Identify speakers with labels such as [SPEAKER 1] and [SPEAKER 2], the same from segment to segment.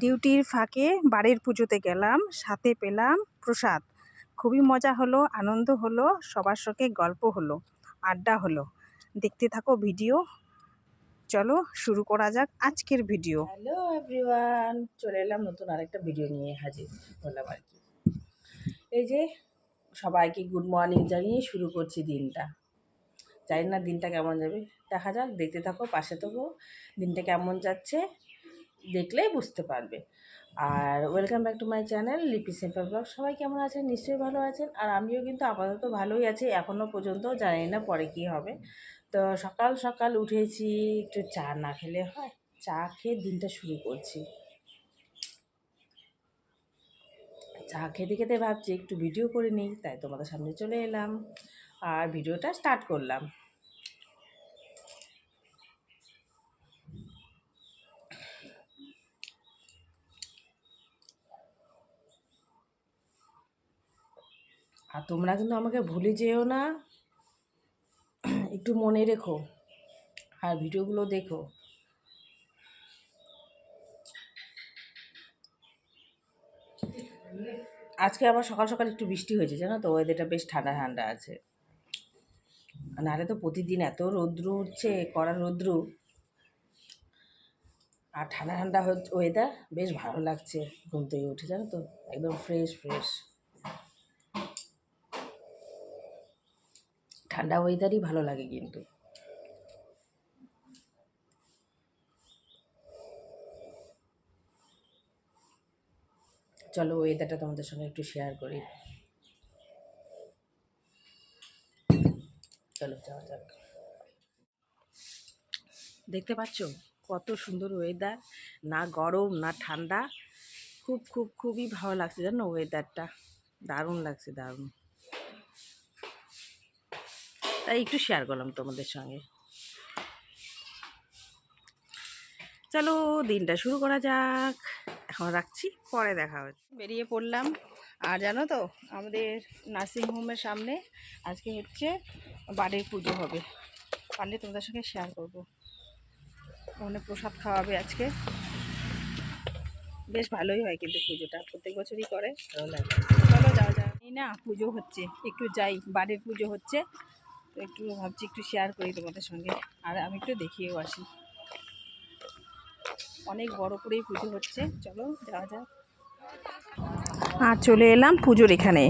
[SPEAKER 1] ডিউটির ফাঁকে বাড়ির পুজোতে গেলাম, সাথে পেলাম প্রসাদ। খুবই মজা হলো, আনন্দ হলো, সবার সঙ্গে গল্প হলো, আড্ডা হলো। দেখতে থাকো ভিডিও। চলো শুরু করা যাক আজকের ভিডিও।
[SPEAKER 2] হ্যালো এভরিওয়ান, চলে এলাম নতুন আরেকটা ভিডিও নিয়ে হাজির হলাম আর কি। এই যে সবাইকে গুড মর্নিং জানিয়ে শুরু করছি দিনটা। জানি না দিনটা কেমন যাবে। দেখা যাক, দেখতে থাকো, পাশে থাকো। দিনটা কেমন যাচ্ছে? দেখলেই বুঝতে পারবে। আর welcome back to my channel Lipi simple blog সবাই কেমন আছেন? নিশ্চয়ই ভালো আছেন। আর আমিও কিন্তু আপাতত ভালোই আছি এখনও পর্যন্ত জানি না পরে কী হবে। তো সকাল সকাল উঠেছি, একটু চা না খেলে হয়, চা খেয়ে দিনটা শুরু করছি। চা খেতে খেতে ভাবছি, একটু ভিডিও করে নিই, তাই তোমাদের সামনে চলে এলাম। আর ভিডিওটা স্টার্ট করলাম। তোমরা কিন্তু আমাকে ভুলে যেও না। একটু মনে রেখো আর ভিডিওগুলো দেখো। আজকে আবার সকাল সকাল একটু বৃষ্টি হয়েছে, জানো তো? ওয়েদারটা বেশ ঠান্ডা ঠান্ডা আছে। নাহলে তো প্রতিদিন এত রৌদ্র উঠছে কড়া রৌদ্র। আর ঠান্ডা ঠান্ডা ওয়েদার বেশ ভালো লাগছে ঘুম থেকে উঠে, জানো তো? একদম ফ্রেশ ফ্রেশ ঠান্ডা ওয়েদারই ভালো লাগে কিন্তু। চলো ওয়েদারটা তোমাদের সঙ্গে একটু শেয়ার করি। চলো যাওয়া যাক। দেখতে পাচ্ছ? কত সুন্দর ওয়েদার না গরম, না ঠান্ডা। খুব খুব, খুবই ভালো লাগছে জানো ওয়েদারটা দারুণ লাগছে, দারুণ। তাই একটু শেয়ার করলাম তোমাদের সঙ্গে। চলো দিনটা শুরু করা যাক। এখন রাখছি পরে দেখা হচ্ছে। বেরিয়ে পড়লাম। আর জানো তো আমাদের নার্সিং হোমের সামনে আজকে হচ্ছে বাড়ির পুজো হবে। পারলে তোমাদের সঙ্গে শেয়ার করব। ওখানে প্রসাদ খাওয়াবে আজকে। বেশ ভালোই হয় কিন্তু পুজোটা প্রত্যেক বছরই করে। ভালো লাগে। চলো যাওয়া যায় এই না পুজো হচ্ছে। একটু যাই বাড়ির পুজো হচ্ছে। তো একটু ভাবছি, একটু শেয়ার করি তোমাদের সঙ্গে। আর আমি একটু দেখিয়েও আসি। অনেক বড় করেই পুজো হচ্ছে। চলো, যাওয়া যাক।
[SPEAKER 1] আর চলে এলাম পুজোর এখানে।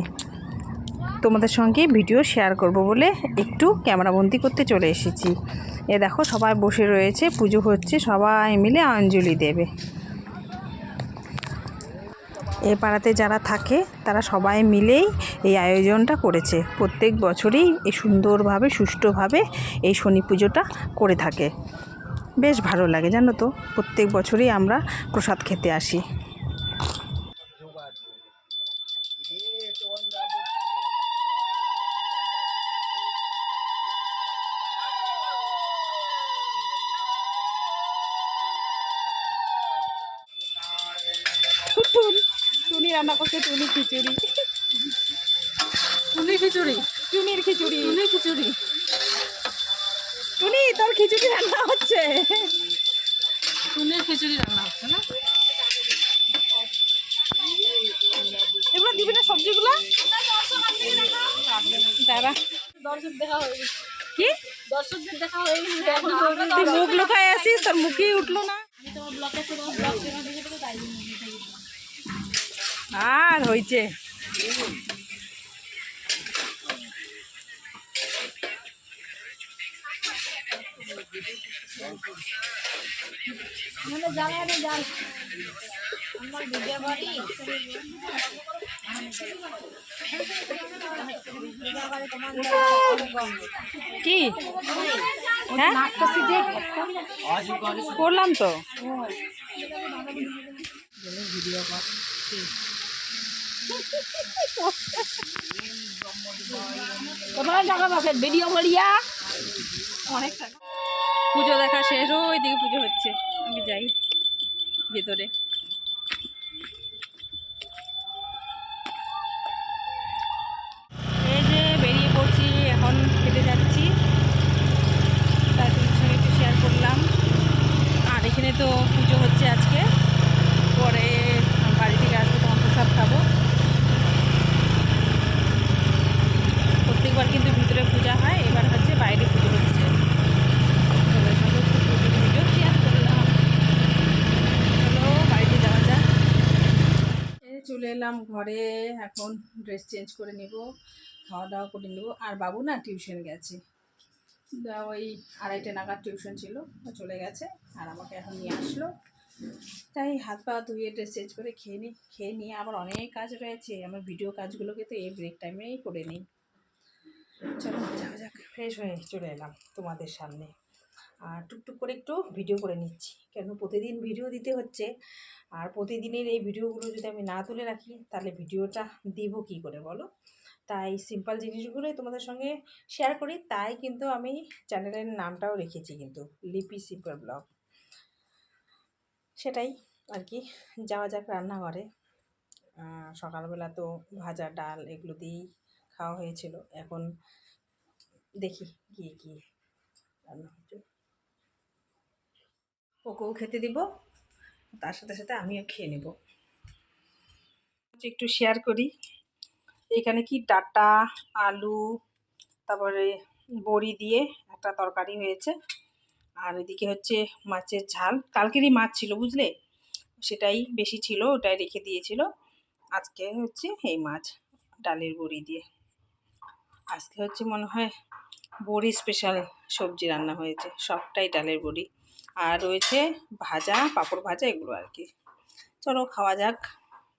[SPEAKER 1] তোমাদের সঙ্গে ভিডিও শেয়ার করব বলে একটু ক্যামেরাবন্দি করতে চলে এসেছি। এ দেখো, সবাই বসে রয়েছে, পুজো হচ্ছে। সবাই মিলে অঞ্জলি দেবে। এ পাড়াতে যারা থাকে, তারা সবাই মিলেই এই আয়োজনটা করেছে। প্রত্যেক বছরই এই সুন্দরভাবে, সুষ্ঠুভাবে এই শনি পুজোটা করে থাকে। বেশ ভালো লাগে, জানো তো? প্রত্যেক বছরই আমরা প্রসাদ খেতে আসি। টুনি রান্না করছে টুনি খিচুড়ি।
[SPEAKER 2] টুনি খিচুড়ি?
[SPEAKER 1] টুনির খিচুড়ি।
[SPEAKER 2] টুনি খিচুড়ি?
[SPEAKER 1] টুনি তোর খিচুড়ি রান্না হচ্ছে?
[SPEAKER 2] টুনির খিচুড়ি রান্না হচ্ছে না?
[SPEAKER 1] এগুলো দিবি না সবজিগুলো? দাঁড়া।
[SPEAKER 2] দর্শক দেখা হয়ে গেছে।
[SPEAKER 1] কি?
[SPEAKER 2] দর্শকদের দেখা হয়ে গেছে।
[SPEAKER 1] মুখ লুকায় আসিস তোর মুখেই উঠল না।
[SPEAKER 2] আমি তোমার ব্লগ কেন দিয়ে দেবো তাই জন্য
[SPEAKER 1] আর হয়েছে কি? হ্যাঁ? করলাম তো।
[SPEAKER 2] তোমার টাকা পাশে ভিডিও বলিয়া
[SPEAKER 1] অনেক টাকা। পুজো দেখা শেষ, ওইদিকে পুজো হচ্ছে। আমি যাই, ভেতরে এই যে বেরিয়ে পড়ছি এখন খেতে যাচ্ছি তাই তোমার সঙ্গে একটু শেয়ার করলাম আর এখানে তো পুজো হচ্ছে আজকে পরে চলে এলাম ঘরে। এখন ড্রেস চেঞ্জ করে নিব, খাওয়া দাওয়া করে নেব। আর বাবু না টিউশন গেছে। ওই আড়াইটে নাগাদ টিউশন ছিল চলে গেছে আর আমাকে এখন নিয়ে আসলো। তাই হাত পা ধুয়ে ড্রেস চেঞ্জ করে খেয়ে নিই খেয়ে নিয়ে আবার অনেক কাজ রয়েছে। আমার ভিডিও কাজগুলোকে তো এই ব্রেক টাইমেই করে নিই। চলো, যাওয়া যাক। ফ্রেশ হয়ে চলে এলাম তোমাদের সামনে। আর টুকটুক করে একটু ভিডিও করে নিচ্ছি। কেন প্রতিদিন ভিডিও দিতে হচ্ছে। আর প্রতিদিনের এই ভিডিওগুলো যদি আমি না তুলে রাখি, তাহলে ভিডিওটা দিব কি করে বলো? তাই সিম্পল জিনিসগুলোই তোমাদের সঙ্গে শেয়ার করি। তাই কিন্তু আমি চ্যানেলের নামটাও রেখেছি কিন্তু, লিপি সিম্পল ব্লগ সেটাই আর কি, যাওয়া যাক রান্নাঘরে। সকালবেলা তো ভাজা ডাল এগুলো দিয়েই খাওয়া হয়েছিল। এখন দেখি গিয়ে কি রান্না হচ্ছে। ওকেও খেতে দিব, তার সাথে সাথে আমিও খেয়ে নেব। একটু শেয়ার করি, এখানে কি ডাটা, আলু, তারপরে বড়ি দিয়ে একটা তরকারি হয়েছে, আর এদিকে হচ্ছে মাছের ঝাল। কালকেরই মাছ ছিল, বুঝলে? সেটাই বেশি ছিল, ওটাই রেখে দিয়েছিল। আজকে হচ্ছে এই মাছ, ডালের বড়ি দিয়ে। আজকে হচ্ছে মনে হয় বড়ি স্পেশাল সবজি রান্না হয়েছে, সবটাই ডালের বড়ি। আর রয়েছে ভাজা, পাঁপড় ভাজা এগুলো আর কি। চলো খাওয়া যাক,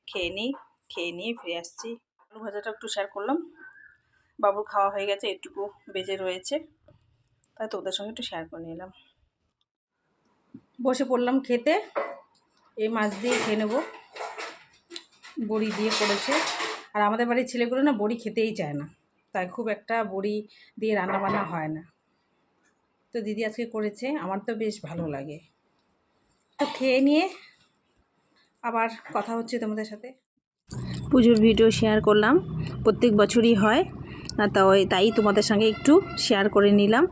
[SPEAKER 1] খেয়ে নিই, খেয়ে নিয়ে ফিরে আসছি। আলু ভাজাটা একটু শেয়ার করলাম। বাবুর খাওয়া হয়ে গেছে, এটুকু বেজে রয়েছে। তাই তোদের সঙ্গে একটু শেয়ার করে নিলাম। বসে পড়লাম খেতে। এই মাছ দিয়ে খেয়ে নেব। বড়ি দিয়ে করেছে। আর আমাদের বাড়ির ছেলেগুলো না বড়ি খেতেই চায় না। তাই খুব একটা বড়ি দিয়ে রান্না বান্না হয় না। তো দিদি আজকে করেছে আমার তো বেশ ভালো লাগে। তো খেয়ে নিয়ে আবার কথা হচ্ছে তোমাদের সাথে। পুজোর ভিডিও শেয়ার করলাম প্রত্যেক বছরই হয় তাই তাই তোমাদের সঙ্গে একটু শেয়ার করে নিলাম।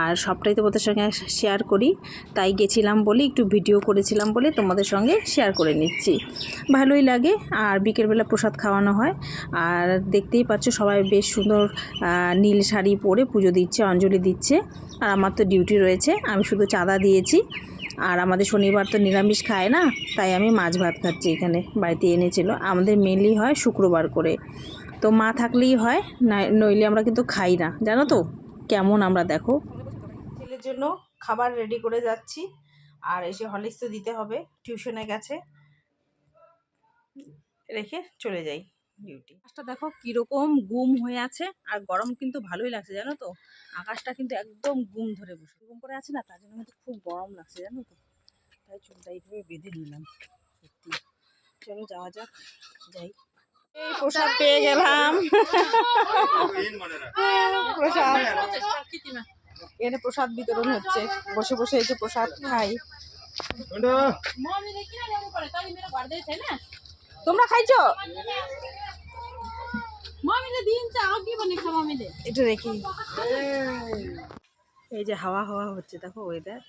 [SPEAKER 1] আর সবটাই তোমাদের সঙ্গে শেয়ার করি। তাই গেছিলাম বলে, একটু ভিডিও করেছিলাম বলে তোমাদের সঙ্গে শেয়ার করে নিচ্ছি। ভালোই লাগে, আর বিকেলবেলা প্রসাদ খাওয়ানো হয়। আর দেখতেই পাচ্ছ সবাই বেশ সুন্দর নীল শাড়ি পরে পুজো দিচ্ছে, অঞ্জলি দিচ্ছে। আর আমার তো ডিউটি রয়েছে, আমি শুধু চাঁদা দিয়েছি। আর আমাদের শনিবার তো নিরামিষ খায় না, তাই আমি মাছ ভাত খাচ্ছি এখানে, বাড়িতে এনেছিল। আমাদের মেনলি হয় শুক্রবার করে। তো মা থাকলেই হয় নইলে আমরা কিন্তু খাই না, জানো তো? কেমন আমরা দেখো। ছেলের জন্য খাবার রেডি করে যাচ্ছি। আর এসে হরলিক্স তো দিতে হবে টিউশনে গেছে। রেখে চলে যাই ডিউটি আকাশটা দেখো কীরকম গুম হয়ে আছে আর গরম কিন্তু ভালোই লাগছে জানো তো? আকাশটা কিন্তু একদম গুম ধরে বসে। গুম করে আছে না তার জন্য কিন্তু খুব গরম লাগছে জানো তো? তাই চুলটা এইভাবে বেঁধে নিলাম সত্যি। চলো যাওয়া যাক যাই। এই প্রসাদ পেয়ে গেলাম। প্রসাদ। এখানে প্রসাদ বিতরণ হচ্ছে। বসে বসে এই যে প্রসাদ খাই। তোমরা খাইছো? এটা দেখি এই যে হাওয়া হাওয়া হচ্ছে দেখো ওয়েদার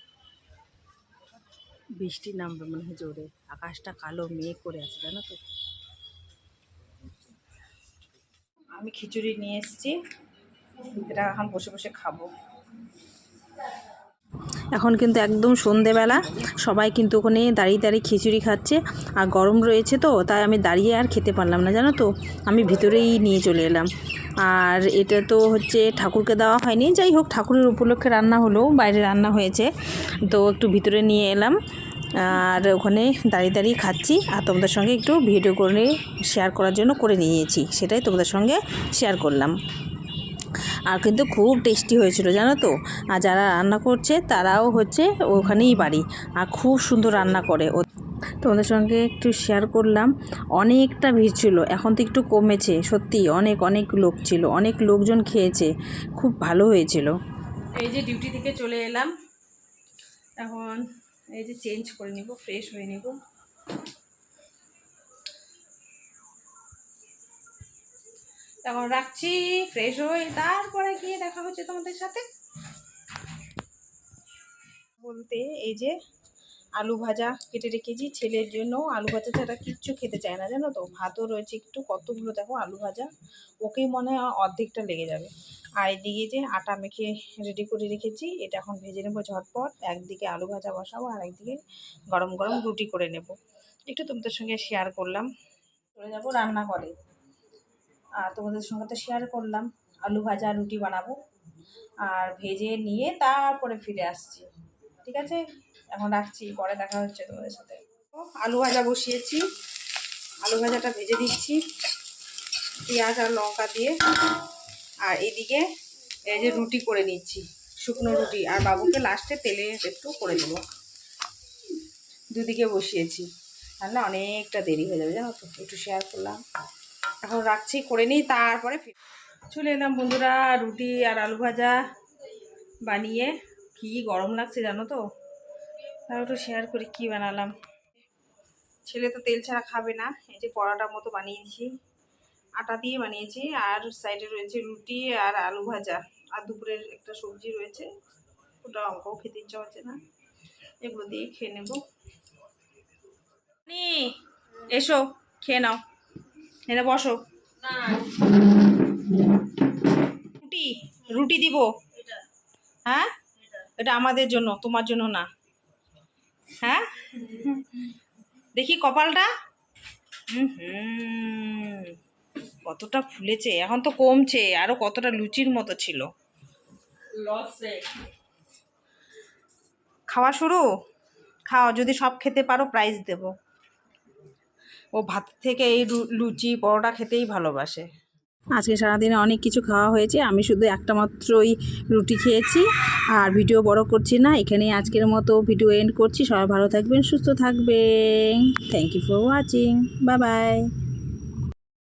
[SPEAKER 1] বৃষ্টি নামবে মনে হয় জোরে। আকাশটা কালো মেঘ করে আছে জানো তো? আমি খিচুড়ি নিয়ে এসেছি। এটা এখন বসে বসে খাব। এখন কিন্তু একদম সন্ধেবেলা। সবাই কিন্তু ওখানে দাঁড়িয়ে দাঁড়িয়ে খিচুড়ি খাচ্ছে। আর গরম রয়েছে তো, তাই আমি দাঁড়িয়ে আর খেতে পারলাম না, জানো তো? আমি ভিতরেই নিয়ে চলে এলাম। আর এটা তো হচ্ছে ঠাকুরকে দেওয়া হয়নি। যাই হোক, ঠাকুরের উপলক্ষে রান্না হলো, বাইরে রান্না হয়েছে। তো একটু ভিতরে নিয়ে এলাম। আর ওখানে দাঁড়িয়ে দাঁড়িয়ে খাচ্ছি আর তোমাদের সঙ্গে একটু ভিডিও করে শেয়ার করার জন্য করে নিয়েছি। সেটাই তোমাদের সঙ্গে শেয়ার করলাম। আর কিন্তু খুব টেস্টি হয়েছিল, জানো তো? আর যারা রান্না করছে, তারাও হচ্ছে ওখানেই বাড়ি। আর খুব সুন্দর রান্না করে। তোমাদের সঙ্গে একটু শেয়ার করলাম। অনেকটা ভিড় ছিল, এখন তো একটু কমেছে। সত্যি, অনেক অনেক লোক ছিল, অনেক লোকজন খেয়েছে। খুব ভালো হয়েছিল। এই যে ডিউটি থেকে চলে এলাম। এখন এই যে চেঞ্জ করে নিব, ফ্রেশ হয়ে নিব। এখন রাখছি, ফ্রেশ হয়ে তারপরে গিয়ে দেখা হচ্ছে তোমাদের সাথে। বলতে এই যে আলু ভাজা কেটে রেখেছি। ছেলের জন্য আলু ভাজা ছাড়া কিচ্ছু খেতে চায় না, জানো তো? ভাতও রয়েছে একটু, কতগুলো দেখো আলু ভাজা। ওকেই মনে হয় অর্ধেকটা লেগে যাবে। আর এদিকে যে আটা মেখে রেডি করে রেখেছি, এটা এখন ভেজে নেব ঝটপট। একদিকে আলু ভাজা বসাবো, আর একদিকে গরম গরম রুটি করে নেব। একটু তোমাদের সঙ্গে শেয়ার করলাম। চলে যাব রান্না করে আর তোমাদের সঙ্গে তো শেয়ার করলাম, আলু ভাজা, রুটি বানাবো। আর ভেজে নিয়ে তারপরে ফিরে আসছি। ঠিক আছে? এখন রাখছি, পরে দেখা হচ্ছে তোমাদের সাথে। আলু ভাজা বসিয়েছি। আলু ভাজাটা ভেজে দিচ্ছি। পেঁয়াজ আর লঙ্কা দিয়ে। আর এদিকে এই যে রুটি করে নিচ্ছি, শুকনো রুটি। আর বাবুকে লাস্টে তেলে একটু করে দেবো। দুদিকে বসিয়েছি। আর না অনেকটা দেরি হয়ে যাবে, জানো তো? একটু শেয়ার করলাম। এখন রাখছি, করে নিই, তারপরে চলে এলাম বন্ধুরা, রুটি আর আলু ভাজা বানিয়ে। কি গরম লাগছে জানো তো? তাও একটু শেয়ার করি কি বানালাম? ছেলে তো তেল ছাড়া খাবে না, এই যে পরোটার মতো বানিয়েছি। আটা দিয়ে বানিয়েছি, আর সাইডে রয়েছে রুটি আর আলু ভাজা। আর দুপুরের একটা সবজি রয়েছে, ওটা অঙ্কও খেতে ইচ্ছা হচ্ছে না। এগুলো দিয়ে খেয়ে নেব। এসো, খেয়ে নাও। এনে বসো। রুটি রুটি দিব? হ্যাঁ? এটা আমাদের জন্য, তোমার জন্য না। হ্যাঁ? দেখি কপালটা। হুম, কতটা ফুলেছে, এখন তো কমছে, আরও কতটা লুচির মতো ছিল। খাওয়া শুরু? খাও, যদি সব খেতে পারো প্রাইজ দেব। ও ভাত থেকে এই লুচি, পরোটা খেতেই ভালোবাসে। আজকে সারাদিনে অনেক কিছু খাওয়া হয়েছে। আমি শুধু একটা মাত্রই রুটি খেয়েছি আর ভিডিও বড় করছি না। এখানেই আজকের মতো ভিডিও এন্ড করছি। সবাই ভালো থাকবেন, সুস্থ থাকবেন। Thank you for watching bye bye